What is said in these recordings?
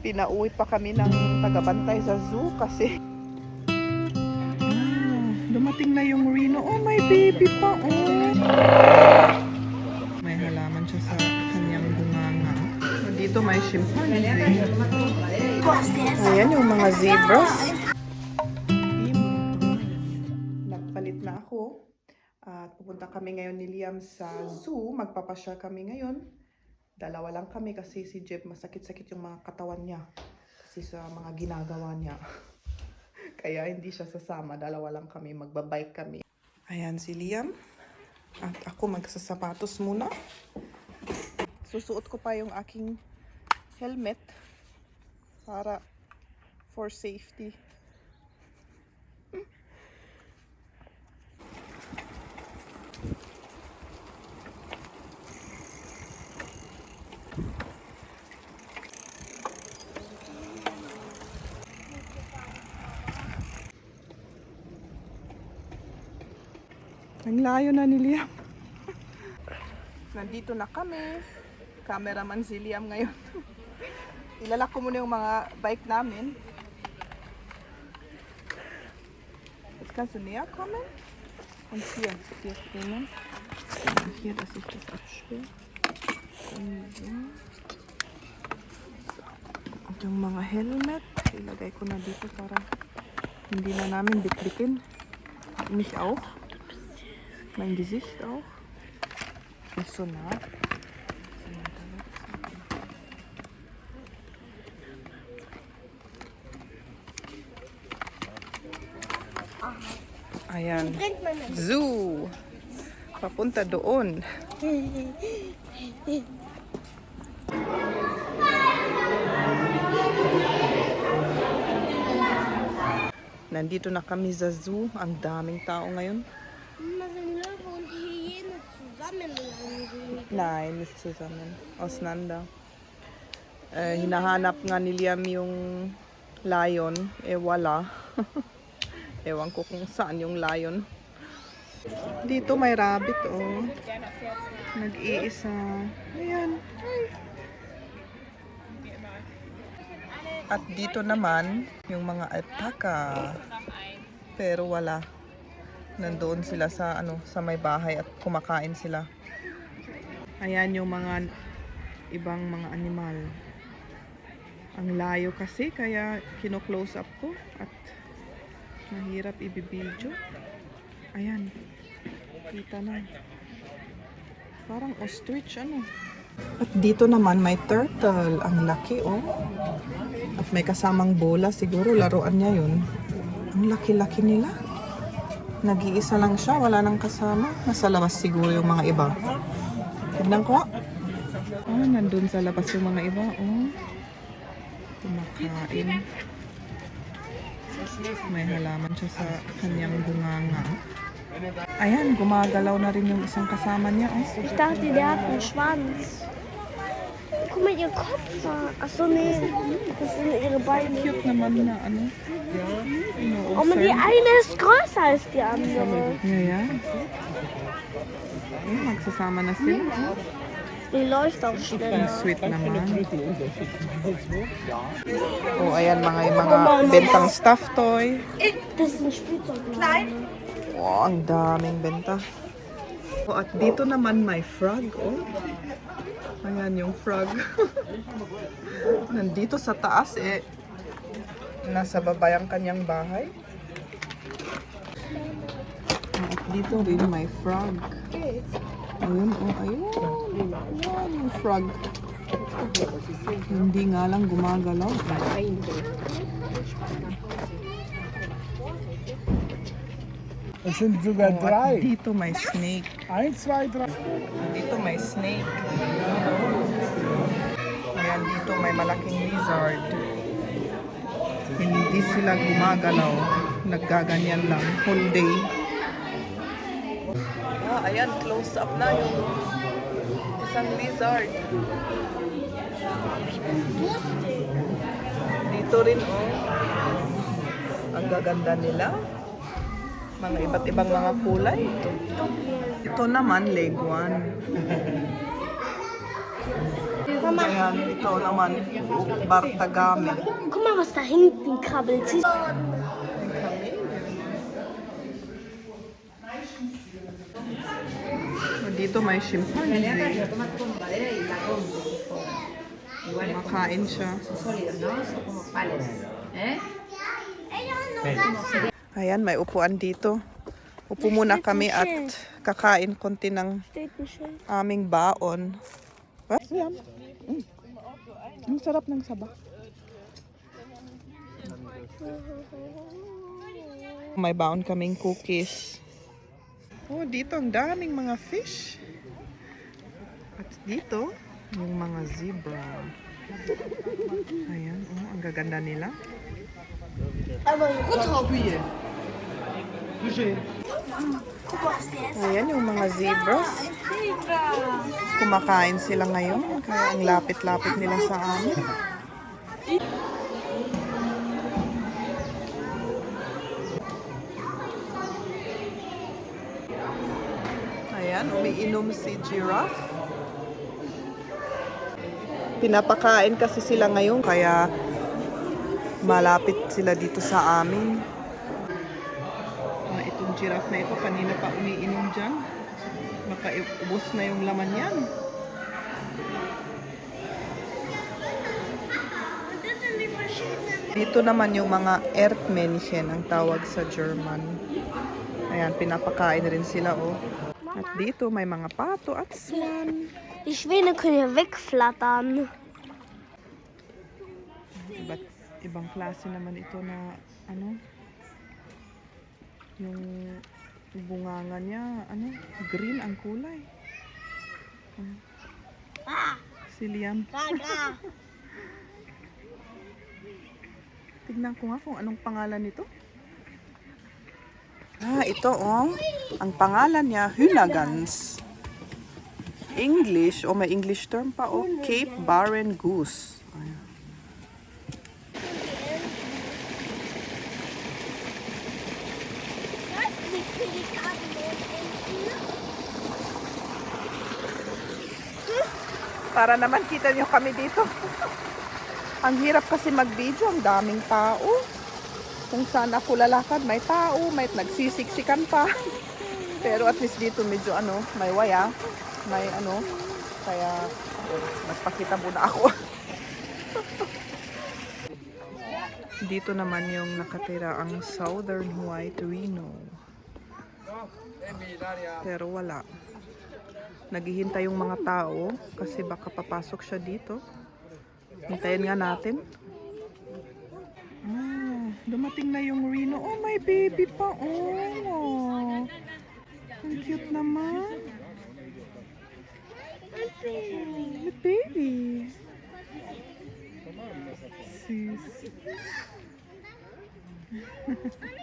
Pinauwi pa kami ng tagabantay sa zoo kasi Ah, dumating na yung Reno. Oh, may baby pa. Oh. May halaman siya sa kanyang bunganga. Dito may chimpanzee. Ayan yung mga zebras. Nagpalit na ako. At pupunta kami ngayon ni Liam sa zoo. Magpapasyal kami ngayon. Dalawa lang kami kasi si Jeb masakit-sakit yung mga katawan niya. Kasi sa mga ginagawa niya. Kaya hindi siya sasama. Dalawa lang kami. Magbabike kami. Ayan si Liam. At ako magsasapatos muna. Susuot ko pa yung aking helmet para for safety. Ang layo na ni Liam. Nandito na kami. Cameraman si Liam ngayon. Ilalak ko muna yung mga bike namin. Jetzt kannst du näher kommen. Und hier, hier springen. Und hier, dass ich das. Und so. Yung mga helmet, ilagay ko na dito para hindi na namin bitbitin. Mich auch. Mein Gesicht auch. Nicht so nah. Ayan. Zoo. Papunta doon. Nandito na kami sa zoo. Ang daming tao ngayon. Mama, sind Löwe und die Hyäne zusammen irgendwie? Nein, nicht zusammen. Auseinander. Eh, hinahanap nga ni Liam yung lion. Eh, wala. Ewan ko kung saan yung lion. Dito may rabbit, oh. Nag-iisa. Ayan. Ay. At dito naman, yung mga alpaca. Pero wala. Nandoon sila sa ano sa may bahay at kumakain sila. Ayan yung mga ibang mga animal. Ang layo kasi kaya kino-close up ko at mahirap ibibidyo. Ayan. Kita na. Parang ostrich ano. At dito naman may turtle. Ang laki oh. At may kasamang bola. Siguro laruan niya yun. Ang laki-laki nila. Nag-iisa lang siya. Wala nang kasama. Nasa labas siguro yung mga iba. Tignan ko. Ah, nandun sa labas yung mga iba. Oh. Kumakain. May halaman siya sa kanyang bunganga. Ayan, gumagalaw na rin yung isang kasama niya. Oh. Ich dachte, der hat einen Schwanz. Guck mal, ihr Kopf. Achso, nee. Das sind ihre Beine. Cute naman na ano. Oh, aber die eine ist größer als die andere. Ja, ja. Ayun, magsasama na sila. Auch Ang sweet naman. Oh, ayan mga yung mga bentang stuff toy. Oh, ang daming benta. Oh, at dito naman may frog, oh. Ayan yung frog. Nandito sa taas, eh. Nasa baba yung kanyang bahay. Oh, At dito rin may frog. Ayun, oh, ayun. Ayan yung frog. Hindi nga lang gumagalaw. Es sind sogar Oh, drei. dito may snake. Eins, zwei, drei. Dito may snake. Ayan, dito may malaking lizard. Hindi sila gumagalaw. Naggaganyan lang. Whole day. Ayan, close up na yung isang lizard. Dito rin, oh. Ang gaganda nila. Mga iba't ibang mga kulay. Ito naman, leguan. Ito naman, Bartagame. guck mal, was da hinten krabbelt. Siehst du? Dito may chimpanzee. Makain siya. Ayan, may upuan dito. Upo muna kami at kakain konti ng aming baon. Yan. Mm. Ang sarap ng saba. May baon kaming cookies. Oh, dito ang daming mga fish. At dito, yung mga zebra. Ayan, oh, ang gaganda nila. Ayan yung mga zebras. Kumakain sila ngayon. Kaya ang lapit-lapit nila sa amin. Ayan, umiinom si giraffe. Pinapakain kasi sila ngayon kaya malapit sila dito sa amin. Ah, itong giraffe na ito, kanina pa umiinom dyan. Makaubos na yung laman yan. Dito naman yung mga Erdmännchen ang tawag sa German. Ayan, pinapakain rin sila, oh. At dito may mga pato at swan. Die Schwäne können ja wegflattern. Iba't ibang klase naman ito na ano? Yung bunganga niya ano? Green ang kulay. Ah, si Liam. Tignan ko nga kung anong pangalan nito ah ito oh ang pangalan niya Hunagans English o may English term pa oh Cape Barren Goose. Para naman kita niyo kami dito. ang hirap kasi mag-video, ang daming tao. Kung saan ako lalakad, may tao, may nagsisiksikan pa. Pero at least dito medyo ano, may waya, may ano, kaya magpakita muna ako. dito naman yung nakatira ang Southern White Rhino. Pero wala. Naghihintay yung mga tao kasi baka papasok siya dito. Hintayin nga natin. Ah, dumating na yung Reno. Oh, may baby pa. Oh. Ang cute naman. May baby. Sis.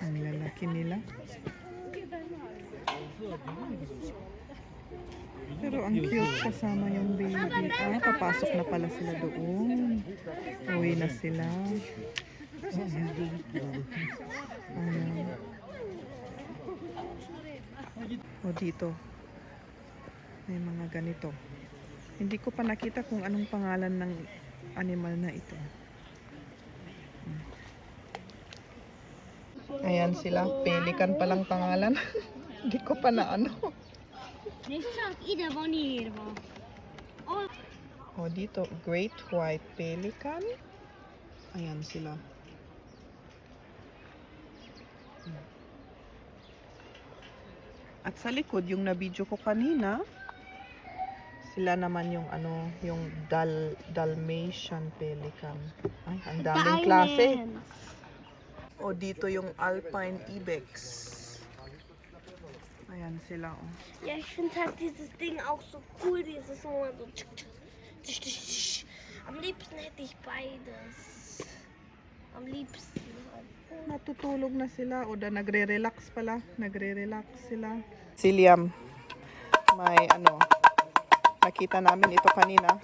Ang lalaki nila. Pero ang cute kasama yung baby. Ah, papasok na pala sila doon. Uwi na sila. Ayan. O dito. May mga ganito. Hindi ko pa nakita kung anong pangalan ng animal na ito. Ayan sila. Pelikan palang pangalan. Hindi ko pa na ano. Nächster Ida Bonnie hier war. Oh, O dito, Great White Pelican. Ayan sila. At sa likod, yung na-video ko kanina, sila naman yung ano, yung Dal Dalmatian Pelican. Ay, ang daming klase. O dito yung Alpine Ibex. Ayan sila, oh. Ja, ich finde halt dieses Ding auch so cool, dieses so so tsch, tsch, tsch, tsch, tsch. Am liebsten hätte ich beides. Am liebsten. Natutulog na sila o da nagre-relax pala. Nagre-relax sila. Si Liam, may ano, nakita namin ito kanina.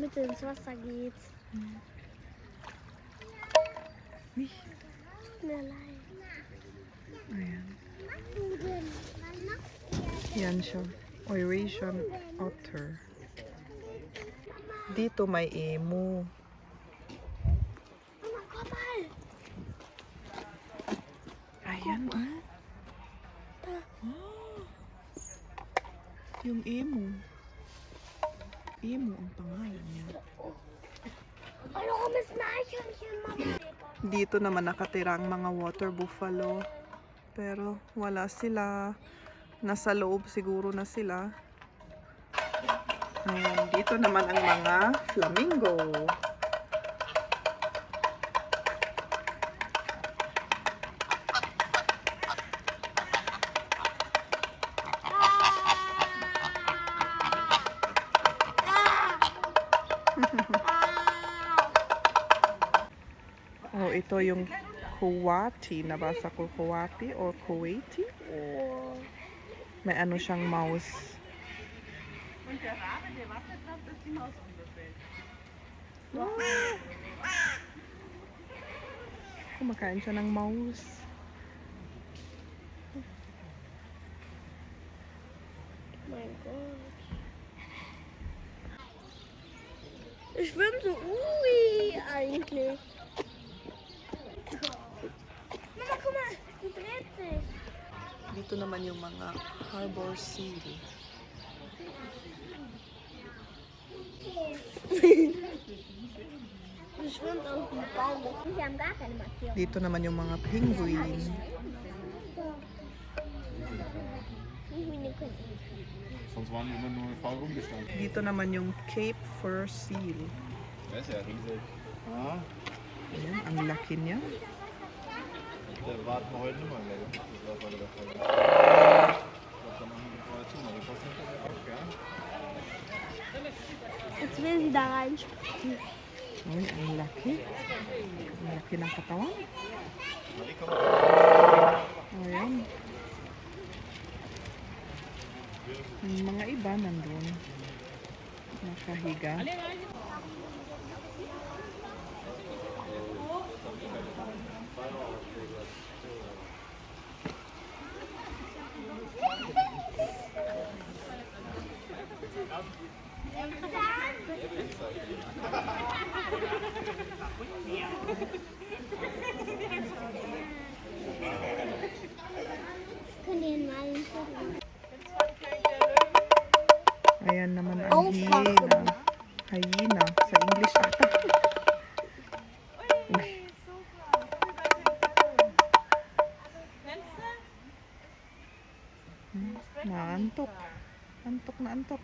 Mit ins Wasser geht. Uy, Tut mir leid. ayan. Yan siya. Eurasian otter. Dito may emu. Ayan, oh. Ah. Yung emu. Emu ang pangalan niya. Oh, warum ist ein Eichhörnchen, Mama? Dito naman nakatira ang mga water buffalo. Pero wala sila. Nasa loob siguro na sila. Ayan, dito naman ang mga flamingo. Kuwaiti. Nabasa ko Kuwaiti or Kuwaiti. Oh. May ano siyang mouse. Kumakain siya ng mouse. Mein Gott. Ich schwimme so ui eigentlich. Mama, guck mal, die dreht sich. Dito naman yung mga harbor seal. Dito naman yung mga penguin. Pinguine können. Sonst waren die immer nur faul rumgestanden. Dito naman yung Cape Fur Seal. Der ist ja riesig. Ja, Ayan, ang laki niya. da warten wir heute nicht mal, glaube ich. Das war heute der Fall. Ich glaube, da machen wir vorher zu. Aber die kosten nicht auf, gell? Jetzt will sie da reinspringen. Uy, ang laki. Ang laki ng katawan. Ayan. Yung mga iba nandun. Nakahiga. Können Sa English ata. Hmm, Naantok. Antok na antok.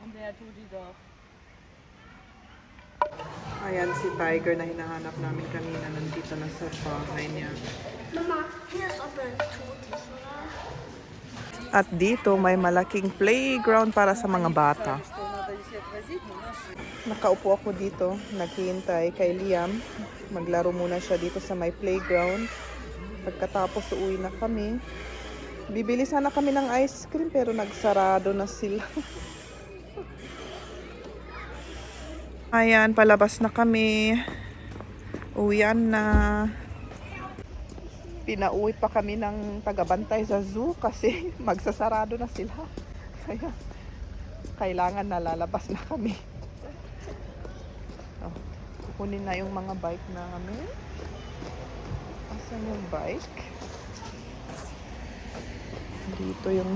Ayan si Tiger na hinahanap namin kanina. Nandito na sa bahay niya. Mama, er tot ist, oder? At dito may malaking playground para sa mga bata. Nakaupo ako dito, naghihintay kay Liam. Maglaro muna siya dito sa may playground. Pagkatapos uuwi na kami. Bibili sana kami ng ice cream pero nagsarado na sila. Ayan, palabas na kami. Uwian na. Pinauwi pa kami ng tagabantay sa zoo kasi magsasarado na sila. Kaya kailangan na lalabas na kami. Oh, kunin na yung mga bike namin. Asan yung bike? Dito yung